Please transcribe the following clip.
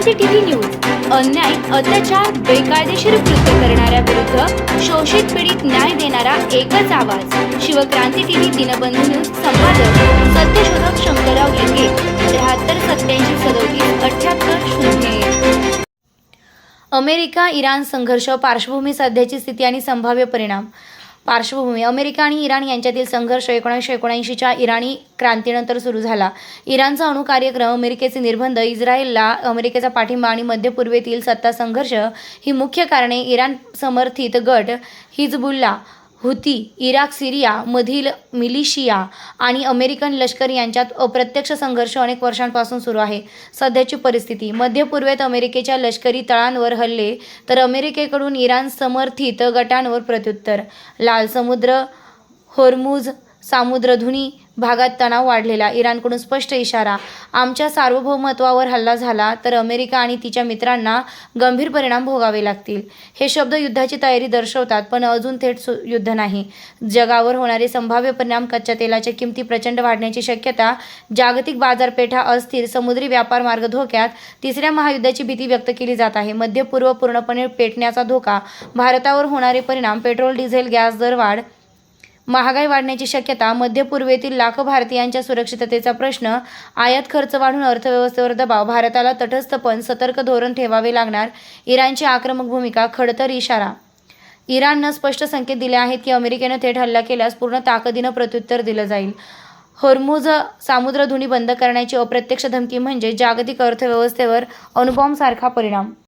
क्रांती TV news. अन्याय अत्याचार बेकायदेशीर कृत्य करणाऱ्या विरुद्ध शोषित पीडित न्याय देणारा एकच आवाज. शिवक्रांती टीव्ही दिनबंधू न्यूज संपादक सत्यशोधक शंकरराव लिंगे त्र्याहत्तर सत्याऐंशी सदोतीस अठ्याहत्तर शून्य अमेरिका इराण संघर्ष पार्श्वभूमी सध्याची स्थिती आणि संभाव्य परिणाम. पार्श्वभूमी. अमेरिका आणि इराण यांच्यातील संघर्ष एकोणीसशे एकोणऐंशीच्या इराणी क्रांतीनंतर सुरू झाला. इराणचा अणुकार्यक्रम अमेरिकेचे निर्बंध इस्रायलला अमेरिकेचा पाठिंबा आणि मध्य पूर्वेतील सत्ता संघर्ष ही मुख्य कारणे इराण समर्थित गट हिजबुल्ला हुती इराक सिरिया मधील मिलिशिया आणि अमेरिकन लष्कर यांच्यात अप्रत्यक्ष संघर्ष अनेक वर्षांपासून सुरू आहे. सध्याची परिस्थिती मध्य पूर्वेत अमेरिकेच्या लष्करी तळांवर हल्ले तर अमेरिकेकडून इराण समर्थित गटांवर प्रत्युत्तर. लाल समुद्र होर्मुज सामुद्रधुनी भागात तणाव वाढलेला. इराणकडून स्पष्ट इशारा. आमच्या सार्वभौमत्वावर हल्ला झाला तर अमेरिका आणि तिच्या मित्रांना गंभीर परिणाम भोगावे लागतील. हे शब्द युद्धाची तयारी दर्शवतात पण अजून थेट सु युद्ध नाही. जगावर होणारे संभाव्य परिणाम कच्च्या तेलाच्या किमती प्रचंड वाढण्याची शक्यता जागतिक बाजारपेठा अस्थिर समुद्री व्यापार मार्ग धोक्यात तिसऱ्या महायुद्धाची भीती व्यक्त केली जात आहे. मध्य पूर्व पूर्णपणे पेटण्याचा धोका. भारतावर होणारे परिणाम पेट्रोल डिझेल गॅस दरवाढ महागाई वाढण्याची शक्यता मध्य पूर्वेतील लाखो भारतीयांच्या सुरक्षिततेचा प्रश्न आयात खर्च वाढून अर्थव्यवस्थेवर दबाव भारताला तटस्थ पण सतर्क धोरण ठेवावे लागणार इराणची आक्रमक भूमिका खडतर इशारा. इराणनं स्पष्ट संकेत दिले आहेत की अमेरिकेनं थेट हल्ला केल्यास पूर्ण ताकदीनं प्रत्युत्तर दिलं जाईल. होर्मुझ सामुद्रधुनी बंद करण्याची अप्रत्यक्ष धमकी म्हणजे जागतिक अर्थव्यवस्थेवर अणुबॉम्बसारखा परिणाम.